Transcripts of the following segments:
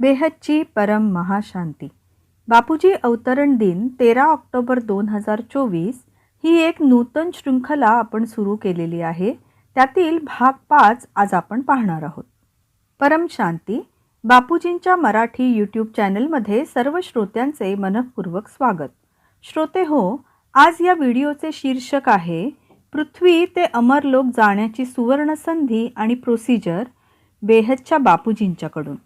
बेहदची परम महाशांती. बापूजी अवतरण दिन तेरा ऑक्टोबर दोन हजार चोवीस ही एक नूतन शृंखला आपण सुरू केलेली आहे. त्यातील भाग पाच आज आपण पाहणार आहोत. परम शांती बापूजींच्या मराठी यूट्यूब चॅनलमध्ये सर्व श्रोत्यांचे मनःपूर्वक स्वागत. श्रोते हो आज या व्हिडिओचे शीर्षक आहे पृथ्वी ते अमरलोक जाण्याची सुवर्ण संधी आणि प्रोसिजर बेहदच्या बापूजींच्याकडून.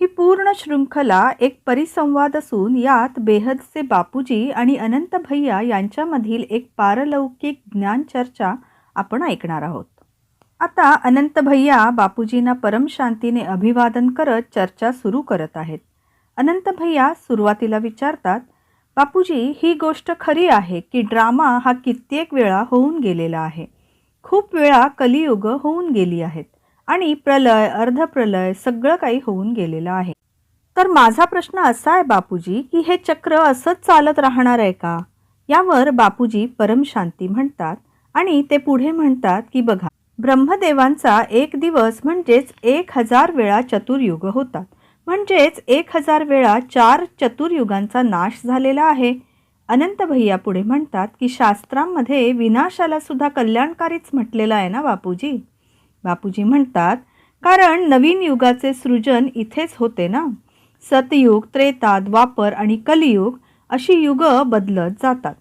ही पूर्ण शृंखला एक परिसंवाद असून यात बेहदचे बापूजी आणि अनंत भैया यांच्यामधील एक पारलौकिक ज्ञान चर्चा आपण ऐकणार आहोत. आता अनंत भैया बापूजींना परमशांतीने अभिवादन करत चर्चा सुरू करत आहेत. अनंत भैया सुरुवातीला विचारतात बापूजी ही गोष्ट खरी आहे की ड्रामा हा कित्येक वेळा होऊन गेलेला आहे. खूप वेळा कलियुग होऊन गेली आहेत. आणि प्रलय अर्धप्रलय सगळं काही होऊन गेलेलं आहे. तर माझा प्रश्न असा आहे बापूजी की हे चक्र असंच चालत राहणार आहे का? यावर बापूजी परमशांती म्हणतात आणि ते पुढे म्हणतात की बघा ब्रह्मदेवांचा एक दिवस म्हणजेच एक हजार वेळा चतुर्युग होतात म्हणजेच एक हजार वेळा चार चतुर्युगांचा नाश झालेला आहे. अनंत भैया पुढे म्हणतात की शास्त्रांमध्ये विनाशाला सुद्धा कल्याणकारीच म्हटलेलं आहे ना बापूजी? बापूजी म्हणतात कारण नवीन युगाचे सृजन इथेच होते ना. सतयुग त्रेता द्वापर आणि कलियुग अशी युग बदलत जातात.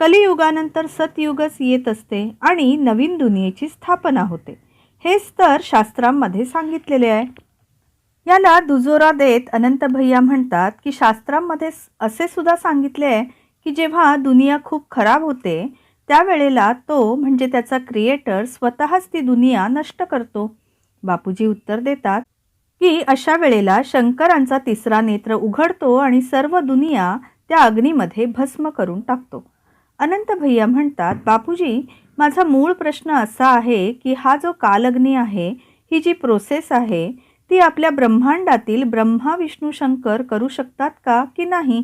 कलियुगानंतर सतयुगच येत असते आणि नवीन दुनियेची स्थापना होते. हेच तर शास्त्रांमध्ये सांगितलेले आहे. याला दुजोरा देत अनंत भैया म्हणतात की शास्त्रांमध्ये असे सुद्धा सांगितले आहे की जेव्हा दुनिया खूप खराब होते त्यावेळेला तो म्हणजे त्याचा क्रिएटर स्वतःच ती दुनिया नष्ट करतो. बापूजी उत्तर देतात की अशा वेळेला शंकरांचा तिसरा नेत्र उघडतो आणि सर्व दुनिया त्या अग्नीमध्ये भस्म करून टाकतो. अनंत भैया म्हणतात बापूजी माझा मूळ प्रश्न असा आहे की हा जो कालग्नी आहे ही जी प्रोसेस आहे ती आपल्या ब्रह्मांडातील ब्रह्मा विष्णू शंकर करू शकतात का की नाही?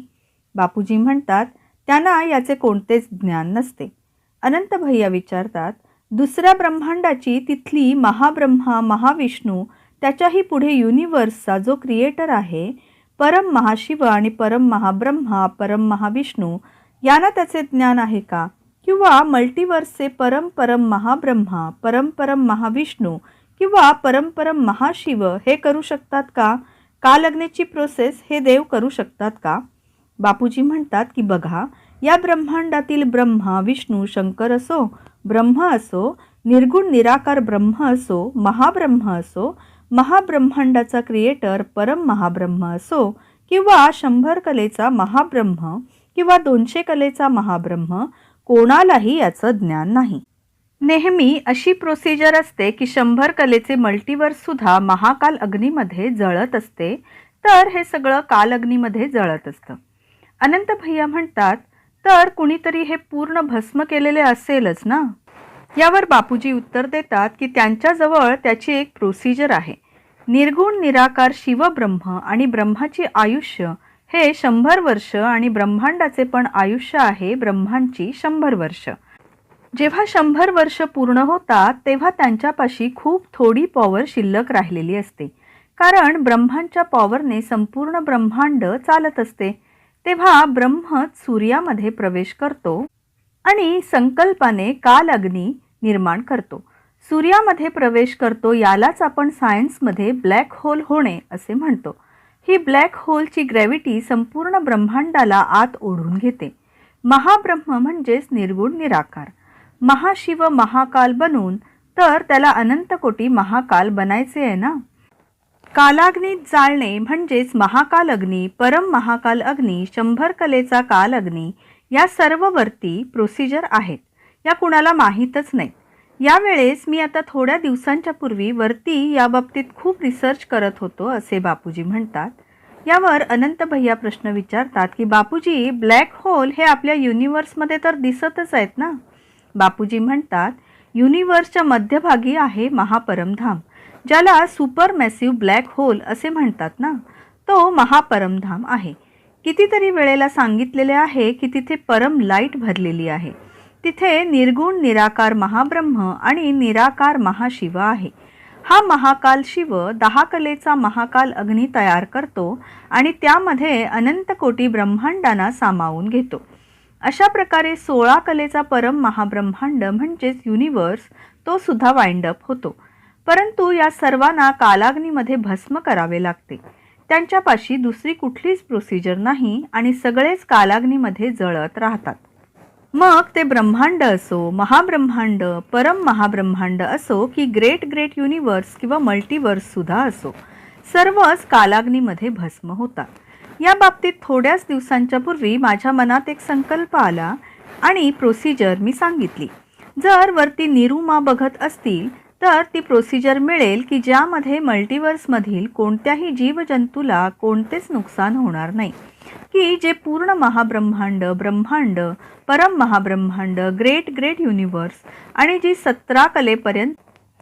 बापूजी म्हणतात त्यांना याचे कोणतेच ज्ञान नसते. अनंत भैया विचारतात दुसऱ्या ब्रह्मांडाची तिथली महाब्रह्मा महाविष्णू त्याच्याही पुढे युनिवर्सचा जो क्रिएटर आहे परम महाशिव आणि परम महाब्रह्मा परम महाविष्णू यांना त्याचे ज्ञान आहे का? किंवा मल्टिवर्सचे परम परम महाब्रह्मा परम परम महाविष्णू किंवा परमपरम महाशिव हे करू शकतात का? का लग्नाची प्रोसेस हे देव करू शकतात का? बापूजी म्हणतात की बघा या ब्रह्मांडातील ब्रह्मा विष्णू शंकर असो ब्रह्म असो निर्गुण निराकार ब्रह्म असो महाब्रह्म असो महाब्रह्मांडाचा क्रिएटर परम महाब्रह्म असो किंवा शंभर कलेचा महाब्रह्म किंवा दोनशे कलेचा महाब्रह्म कोणालाही याचं ज्ञान नाही. नेहमी अशी प्रोसिजर असते की शंभर कलेचे मल्टिवर्ससुद्धा महाकाल अग्नीमध्ये जळत असते तर हे सगळं काल अग्नीमध्ये जळत असतं. अनंत भैया म्हणतात तर कुणीतरी हे पूर्ण भस्म केलेले असेलच ना? यावर बापूजी उत्तर देतात की त्यांच्याजवळ त्याची एक प्रोसिजर आहे. निर्गुण निराकार शिवब्रह्म आणि ब्रह्माची आयुष्य हे शंभर वर्ष आणि ब्रह्मांडाचे पण आयुष्य आहे ब्रह्मांची शंभर वर्ष. जेव्हा शंभर वर्ष पूर्ण होतात तेव्हा त्यांच्यापाशी खूप थोडी पॉवर शिल्लक राहिलेली असते. कारण ब्रह्मांच्या पॉवरने संपूर्ण ब्रह्मांड चालत असते. तेव्हा ब्रह्म सूर्यामध्ये प्रवेश करतो आणि संकल्पाने काल अग्नी निर्माण करतो. सूर्यामध्ये प्रवेश करतो यालाच आपण सायन्समध्ये ब्लॅक होल होणे असे म्हणतो. ही ब्लॅक होलची ग्रॅव्हिटी संपूर्ण ब्रह्मांडाला आत ओढून घेते. महाब्रह्म म्हणजेच निर्गुण निराकार. महाशिव महाकाल बनून तर त्याला अनंत कोटी महाकाल बनायचे आहे ना? कालाग्नीत जाळणे म्हणजेच महाकाल अग्नी परम महाकाल अग्नी शंभर कलेचा काल अग्नी या सर्व वरती प्रोसिजर आहेत. या कुणाला माहीतच नाही. यावेळेस मी आता थोड्या दिवसांच्या पूर्वी वरती याबाबतीत खूप रिसर्च करत होतो असे बापूजी म्हणतात. यावर अनंत भैया प्रश्न विचारतात की बापूजी ब्लॅक होल हे आपल्या युनिवर्समध्ये तर दिसतच आहेत ना? बापूजी म्हणतात युनिवर्सच्या मध्यभागी आहे महापरमधाम. ज्याला सुपर मॅसिव्ह ब्लॅक होल असे म्हणतात ना तो महापरमधाम आहे. कितीतरी वेळेला सांगितलेले आहे की तिथे परम लाइट भरलेली आहे. तिथे निर्गुण निराकार महाब्रह्म आणि निराकार महाशिव आहे. हा महाकाल शिव दहा कलेचा महाकाल अग्नी तयार करतो आणि त्यामध्ये अनंत कोटी ब्रह्मांडांना सामावून घेतो. अशा प्रकारे सोळा कलेचा परम महाब्रह्मांड म्हणजेच युनिवर्स तो सुद्धा वाइंड अप होतो. परंतु या सर्वांना कालाग्नीमध्ये भस्म करावे लागते. त्यांच्यापाशी दुसरी कुठलीच प्रोसिजर नाही आणि सगळेच कालाग्नीमध्ये जळत राहतात. मग ते ब्रह्मांड असो महाब्रह्मांड परम महाब्रह्मांड असो की ग्रेट ग्रेट युनिवर्स किंवा मल्टिवर्स सुद्धा असो सर्वच कालाग्नीमध्ये भस्म होतात. या बाबतीत थोड्याच दिवसांच्या पूर्वी माझ्या मनात एक संकल्प आला आणि प्रोसिजर मी सांगितली. जर वरती निरुमा बघत असतील तर ती प्रोसिजर मिळेल की ज्यामध्ये मल्टिवर्समधील कोणत्याही जीवजंतूला कोणतेच नुकसान होणार नाही. की जे पूर्ण महाब्रह्मांड ब्रह्मांड परम महाब्रह्मांड ग्रेट ग्रेट युनिवर्स आणि जी सतरा कलेपर्यंत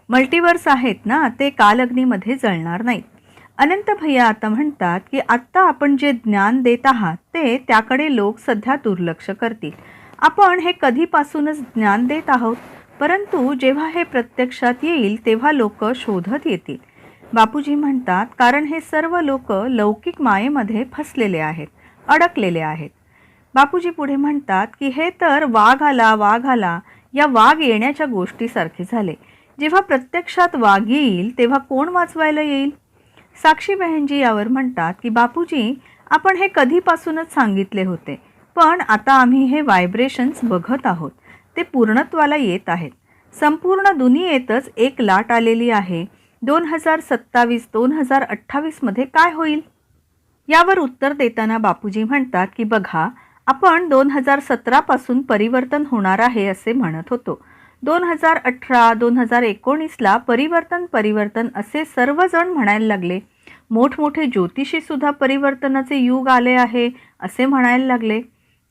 मल्टिवर्स आहेत ना ते कालग्नीमध्ये जळणार नाहीत. अनंत भैया आता म्हणतात की आत्ता आपण जे ज्ञान देत आहात ते त्याकडे लोक सध्या दुर्लक्ष करतील. आपण हे कधीपासूनच ज्ञान देत आहोत? परंतु जेव्हा हे प्रत्यक्षात येईल तेव्हा लोक शोधत येतील. बापूजी म्हणतात कारण हे सर्व लोक लौकिक मायेमध्ये फसलेले आहेत अडकलेले आहेत. बापूजी पुढे म्हणतात की हे तर वाघ आला वाघ आला. या वाघ येण्याच्या गोष्टीसारखे झाले. जेव्हा प्रत्यक्षात वाघ येईल तेव्हा कोण वाचवायला येईल? साक्षी बहनजी यावर म्हणतात की बापूजी आपण हे कधीपासूनच सांगितले होते पण आता आम्ही हे व्हायब्रेशन्स बघत आहोत. ते पूर्णत्वाला येत आहेत. संपूर्ण दुनियेतच एक लाट आलेली आहे. दोन हजार सत्तावीस दोन हजार अठ्ठावीसमध्ये काय होईल? यावर उत्तर देताना बापूजी म्हणतात की बघा आपण दोन हजार सतरापासून परिवर्तन होणार आहे असे म्हणत होतो. दोन हजार अठरा दोन हजार एकोणीसला परिवर्तन परिवर्तन असे सर्वजण म्हणायला लागले. मोठमोठे ज्योतिषीसुद्धा परिवर्तनाचे युग आले आहे असे म्हणायला लागले.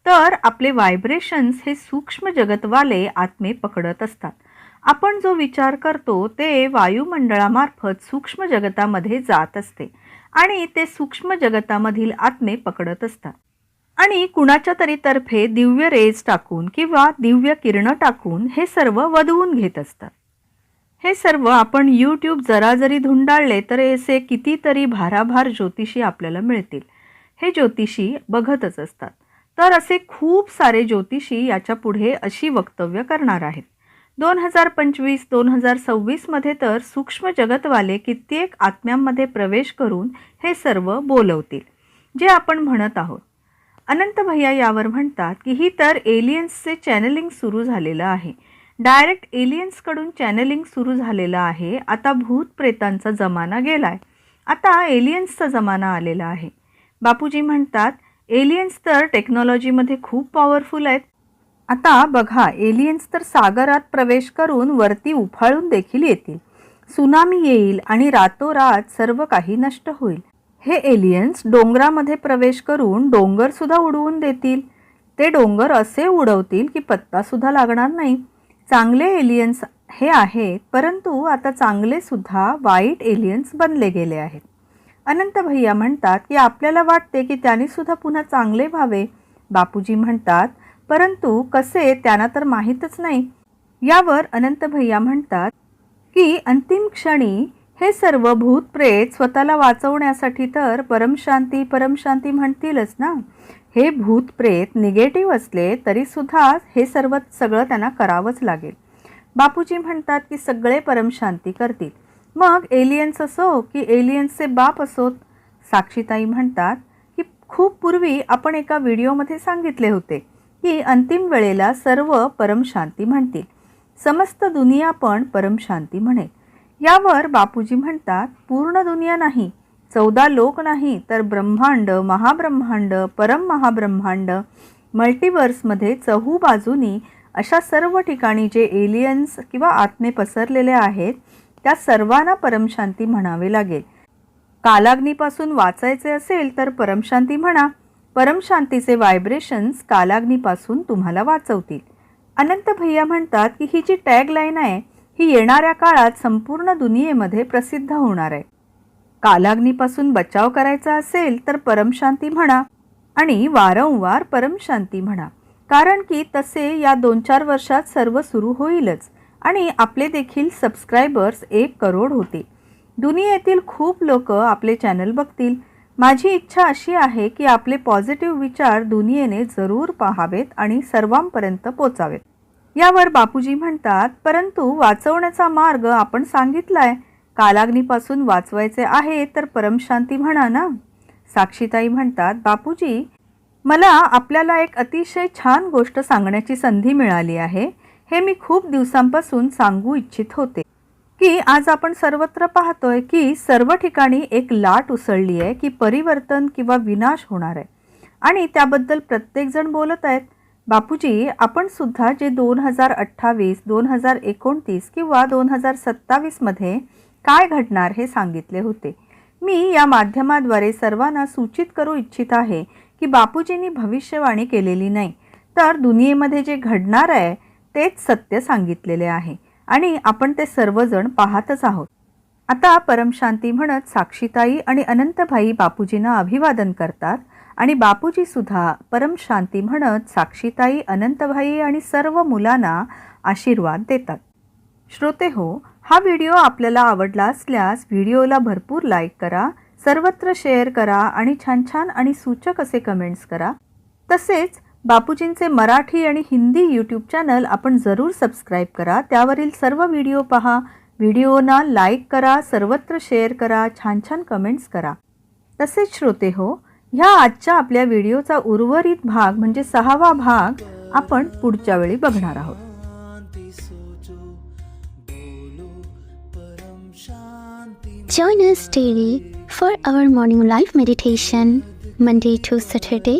तर आपले व्हायब्रेशन्स हे सूक्ष्म जगतवाले आत्मे पकडत असतात. आपण जो विचार करतो ते वायुमंडळामार्फत सूक्ष्म जगतामध्ये जात असते आणि ते सूक्ष्म जगतामधील आत्मे पकडत असतात. आणि कुणाच्या तरी तर्फे दिव्य रेज टाकून किंवा दिव्य किरणं टाकून हे सर्व वधवून घेत असतात. हे सर्व आपण यूट्यूब जरा जरी धुंडाळले तर असे कितीतरी भाराभार ज्योतिषी आपल्याला मिळतील. हे ज्योतिषी बघतच असतात. तर असे खूप सारे ज्योतिषी याच्यापुढे अशी वक्तव्य करणार आहेत. दोन हजार पंचवीस दोन हजार सव्वीसमध्ये तर सूक्ष्म जगतवाले कित्येक आत्म्यांमध्ये प्रवेश करून हे सर्व बोलवतील जे आपण म्हणत आहोत. अनंत भैया यावर म्हणतात की ही तर एलियन्सचे चॅनलिंग सुरू झालेलं आहे. डायरेक्ट एलियन्सकडून चॅनलिंग सुरू झालेलं आहे. आता भूत प्रेतांचा जमाना गेलाय. आता एलियन्सचा जमाना आलेला आहे. बापूजी म्हणतात एलियन्स तर टेक्नॉलॉजीमध्ये खूप पॉवरफुल आहेत. आता बघा एलियन्स तर सागरात प्रवेश करून वरती उफाळून देखील येतील. सुनामी येईल आणि रातोरात सर्व काही नष्ट होईल. हे एलियन्स डोंगरामध्ये प्रवेश करून डोंगरसुद्धा उडवून देतील. ते डोंगर असे उडवतील की पत्तासुद्धा लागणार नाही. चांगले एलियन्स हे आहेत परंतु आता चांगलेसुद्धा वाईट एलियन्स बनले गेले आहेत. अनंत भैया म्हणतात की आपल्याला वाटते की त्यांनी सुद्धा पुन्हा चांगले व्हावे. बापूजी म्हणतात परंतु कसे? त्यांना तर माहीतच नाही. यावर अनंत भैया म्हणतात की अंतिम क्षणी हे सर्व भूत प्रेत स्वतःला वाचवण्यासाठी तर परमशांती परमशांती म्हणतीलच ना? हे भूत प्रेत निगेटिव्ह असले तरीसुद्धा हे सर्व सगळं त्यांना करावंच लागेल. बापूजी म्हणतात की सगळे परमशांती करतील. मग एलियन्स असो की एलियन्सचे बाप असोत साक्षीताई म्हणतात की खूप पूर्वी आपण एका व्हिडिओमध्ये सांगितले होते की अंतिम वेळेला सर्व परमशांती म्हणतील. समस्त दुनिया पण परमशांती म्हणेल. यावर बापूजी म्हणतात पूर्ण दुनिया नाही चौदा लोक नाही तर ब्रह्मांड महाब्रह्मांड परम महाब्रह्मांड मल्टिवर्समध्ये चहू बाजूनी अशा सर्व ठिकाणी जे एलियन्स किंवा आत्मे पसरलेले आहेत त्या सर्वांना परमशांती म्हणावे लागेल. कालाग्नीपासून वाचायचे असेल तर परमशांती म्हणा. परमशांतीचे व्हायब्रेशन्स कालाग्नीपासून तुम्हाला वाचवतील. अनंत भैया म्हणतात की ही जी टॅगलाईन आहे ही येणाऱ्या काळात संपूर्ण दुनियेमध्ये प्रसिद्ध होणार आहे. कालाग्नीपासून बचाव करायचा असेल तर परमशांती म्हणा आणि वारंवार परमशांती म्हणा. कारण की तसे या दोन चार वर्षात सर्व सुरू होईलच. आणि आपले देखील सबस्क्रायबर्स एक करोड होते. दुनियेतील खूप लोक आपले चॅनल बघतील. माझी इच्छा अशी आहे की आपले पॉझिटिव्ह विचार दुनियेने जरूर पाहावेत आणि सर्वांपर्यंत पोचावेत. यावर बापूजी म्हणतात परंतु वाचवण्याचा मार्ग आपण सांगितलाय. कालाग्नीपासून वाचवायचे आहे तर परमशांती म्हणा ना. साक्षीताई म्हणतात बापूजी मला आपल्याला एक अतिशय छान गोष्ट सांगण्याची संधी मिळाली आहे. हे मी खूप दिवसांपासून सांगू इच्छित होते. की आज आपण सर्वत्र पाहतोय की सर्व ठिकाणी एक लाट उसळली आहे की परिवर्तन किंवा विनाश होणार आहे. आणि त्याबद्दल प्रत्येकजण बोलत आहेत. बापूजी आपण सुद्धा जे दोन हजार अठ्ठावीस दोन हजार एकोणतीस किंवा दोन हजार सत्तावीसमध्ये काय घडणार हे सांगितले होते. मी या माध्यमाद्वारे सर्वांना सूचित करू इच्छित आहे की बापूजींनी भविष्यवाणी केलेली नाही. तर दुनियेमध्ये जे घडणार आहे तेच सत्य सांगितलेले आहे आणि आपण ते सर्वजण पाहतच आहोत. आता परमशांती म्हणत साक्षीताई आणि अनंतभाई बापूजींना अभिवादन करतात आणि बापूजी सुद्धा परमशांती म्हणत साक्षीताई अनंतभाई आणि सर्व मुलांना आशीर्वाद देतात. श्रोते हो हा व्हिडिओ आपल्याला आवडला असल्यास व्हिडिओला भरपूर लाईक करा सर्वत्र शेअर करा आणि छान छान आणि सूचक असे कमेंट्स करा. तसेच बापूजींचे मराठी आणि हिंदी यूट्यूब चॅनल आपण जरूर सबस्क्राईब करा. त्यावरील सर्व व्हिडिओ पहा. व्हिडिओना लाईक करा सर्वत्र शेअर करा छान छान कमेंट्स करा. तसेच श्रोते हो ह्या आजच्या आपल्या व्हिडिओचा उर्वरित भाग म्हणजे सहावा भाग आपण पुढच्या वेळी बघणार आहोत. Join us daily for our morning life meditation, Monday to Saturday,